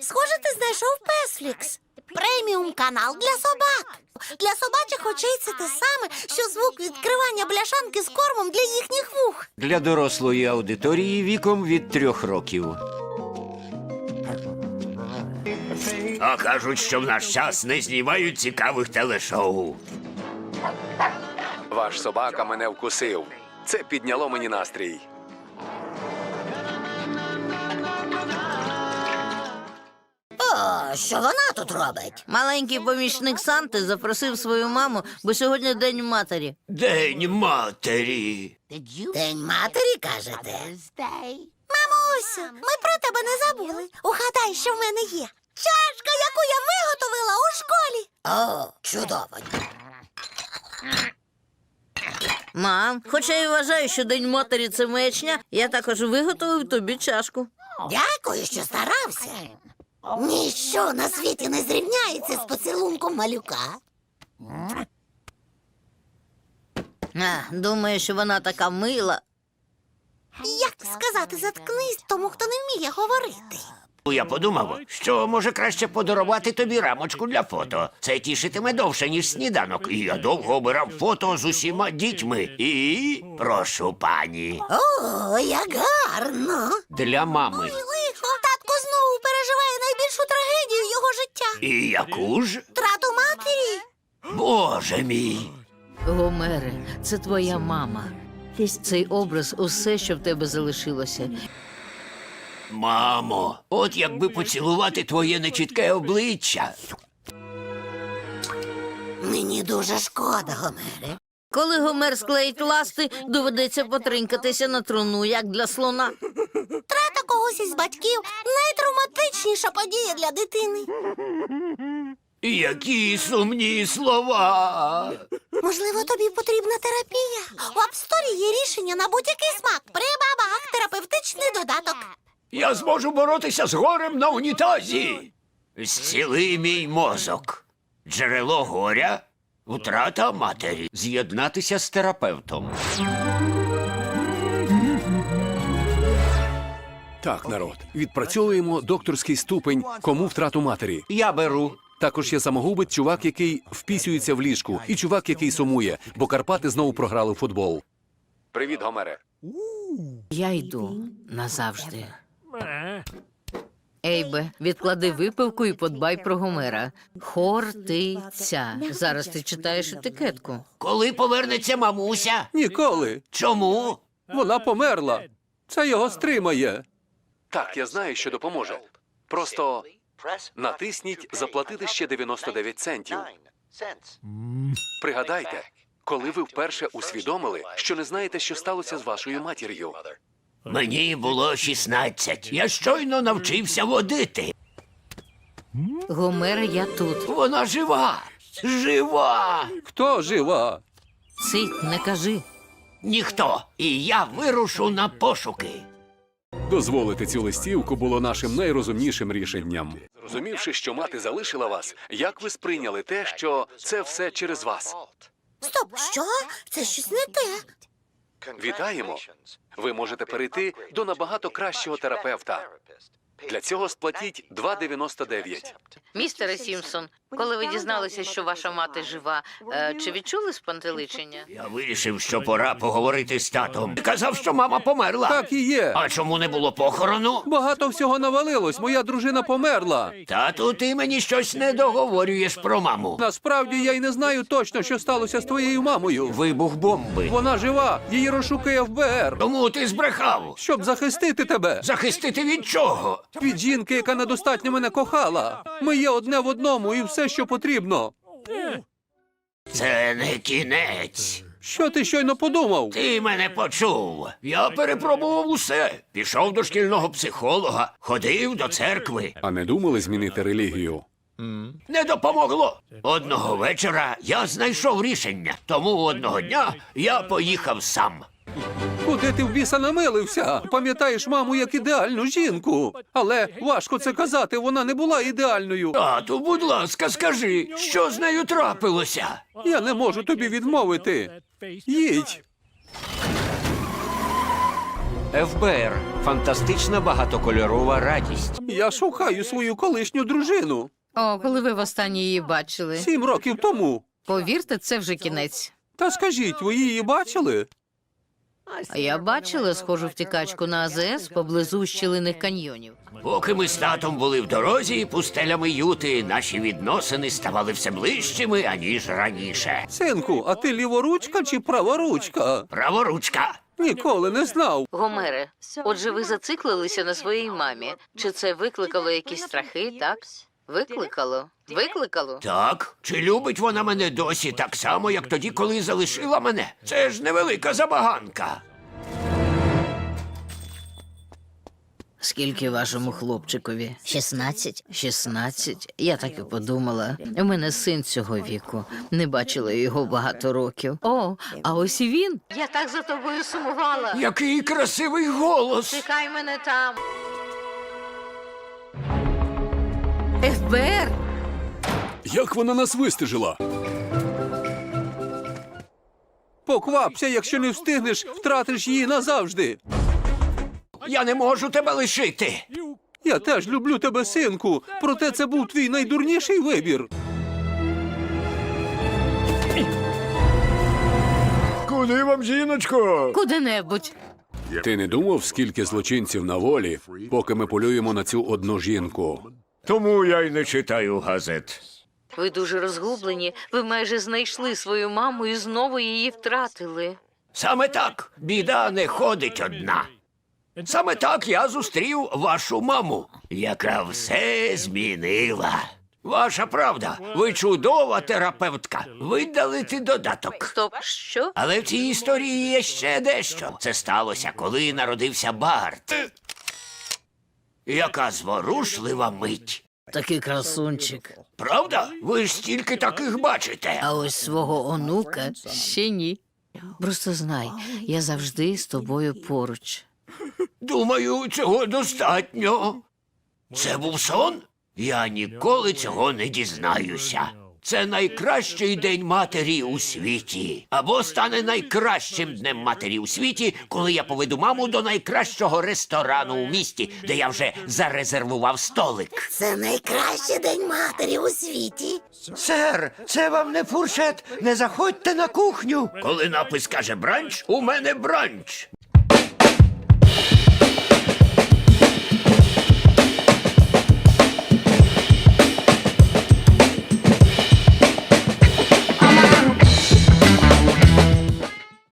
Схоже, ти знайшов Песфлікс. Преміум канал для собак. Для собачих очей це те саме, що звук відкривання бляшанки з кормом для їхніх вух. Для дорослої аудиторії віком від трьох років. А кажуть, що в наш час не знімають цікавих телешоу. Ваш собака мене вкусив. Це підняло мені настрій. Що вона тут робить? Маленький помічник Санти запросив свою маму, бо сьогодні день матері. День матері. День матері, кажете? Мамусю, ми про тебе не забули. Угадай, що в мене є. Чашка, яку я виготовила у школі. О, чудово. Мам, хоча я вважаю, що день матері це маячня, я також виготовив тобі чашку. Дякую, що старався. Ніщо на світі не зрівняється з поцілунком малюка. А, думаю, що вона така мила. Як сказати, заткнись тому, хто не вміє говорити. Я подумав, що може краще подарувати тобі рамочку для фото. Це тішитиме довше, ніж сніданок. І я довго обирав фото з усіма дітьми. І прошу пані. О, як гарно. Для мами. І яку ж? Трату матері. Боже мій. Гомере, це твоя мама. Цей образ усе, що в тебе залишилося. Мамо, от якби поцілувати твоє нечітке обличчя. Мені дуже шкода, Гомере. Коли Гомер склеїть ласти, доведеться потринкатися на труну, як для слона. Трата когось із батьків найтравматичніша подія для дитини. Які сумні слова. Можливо, тобі потрібна терапія. У Апсторі є рішення на будь-який смак. При бабах терапевтичний додаток. Я зможу боротися з горем на унітазі. Зціли мій мозок. Джерело горя, втрата матері. З'єднатися з терапевтом. Так, народ, відпрацьовуємо докторський ступень кому втрату матері. Я беру. Також є самогубець, чувак, який впісюється в ліжку, і чувак, який сумує, бо Карпати знову програли в футбол. Привіт, Гомере. Я йду назавжди. Ейбе, відклади випивку і подбай про Гомера. Хортиця. Зараз ти читаєш етикетку. Коли повернеться мамуся? Ніколи. Чому? Вона померла. Це його стримає. Так, я знаю, що допоможе. Просто натисніть заплатити ще 99 центів. Пригадайте, коли ви вперше усвідомили, що не знаєте, що сталося з вашою матір'ю. Мені було 16. Я щойно навчився водити. Гомер, я тут. Вона жива. Жива. Хто жива? Цить, не кажи. Ніхто. І я вирушу на пошуки. Дозволити цю листівку було нашим найрозумнішим рішенням. Зрозумівши, що мати залишила вас, як ви сприйняли те, що це все через вас? Стоп, що? Це щось не те. Вітаємо! Ви можете перейти до набагато кращого терапевта. Для цього сплатіть 2,99. Містере Сімпсон, коли ви дізналися, що ваша мати жива, е, чи відчули спантеличення? Я вирішив, що пора поговорити з татом. Казав, що мама померла. Так і є. А чому не було похорону? Багато всього навалилось. Моя дружина померла. Тату, ти мені щось не договорюєш про маму. Насправді я й не знаю точно, що сталося з твоєю мамою. Вибух бомби. Вона жива, її розшукує ФБР. Тому ти збрехав. Щоб захистити тебе Захистити від чого? Від жінки, яка недостатньо мене кохала. Ми є одне в одному і все, що потрібно. Це не кінець. Що ти щойно подумав? Ти мене почув. Я перепробував усе. Пішов до шкільного психолога, ходив до церкви. А не думали змінити релігію? Не допомогло. Одного вечора я знайшов рішення, тому одного дня я поїхав сам. Куди ти в біса намилився? Пам'ятаєш маму як ідеальну жінку. Але важко це казати, вона не була ідеальною. Тату, будь ласка, скажи, що з нею трапилося? Я не можу тобі відмовити. Їдь. ФБР. Фантастична багатокольорова радість. Я шукаю свою колишню дружину. О, коли ви востаннє її бачили? Сім років тому. Повірте, це вже кінець. Та скажіть, ви її бачили? А я бачила схожу втікачку на АЗС поблизу щілиних каньйонів. Поки ми з татом були в дорозі пустелями Юти, наші відносини ставали все ближчими, аніж раніше. Синку, а ти ліворучка чи праворучка? Праворучка. Ніколи не знав. Гомере, отже, ви зациклилися на своїй мамі. Чи це викликало якісь страхи, так? Викликало? Викликало? Так, чи любить вона мене досі так само, як тоді, коли залишила мене? Це ж невелика забаганка. Скільки вашому хлопчикові? 16. 16. Я так і подумала. У мене син цього віку. Не бачила його багато років. О, а ось і він. Я так за тобою сумувала. Який красивий голос. Чекай мене там. ФБР? Як вона нас вистежила? Поквапся, якщо не встигнеш, втратиш її назавжди. Я не можу тебе лишити. Я теж люблю тебе, синку, проте це був твій найдурніший вибір. Куди вам, жіночко? Куди-небудь. Ти не думав, скільки злочинців на волі, поки ми полюємо на цю одну жінку? Тому я й не читаю газет. Ви дуже розгублені. Ви майже знайшли свою маму і знову її втратили. Саме так біда не ходить одна. Саме так я зустрів вашу маму, яка все змінила. Ваша правда, ви чудова терапевтка. Видалити додаток. Стоп, що? Але в цій історії є ще дещо. Це сталося, коли народився Барт. Яка зворушлива мить. Такий красунчик. Правда? Ви ж стільки таких бачите. А ось свого онука ще ні. Просто знай, я завжди з тобою поруч. Думаю, цього достатньо. Це був сон? Я ніколи цього не дізнаюся. Це найкращий день матері у світі. Або стане найкращим днем матері у світі, коли я поведу маму до найкращого ресторану у місті, де я вже зарезервував столик. Це найкращий день матері у світі. Сер, це вам не фуршет. Не заходьте на кухню. Коли напис каже бранч, у мене бранч.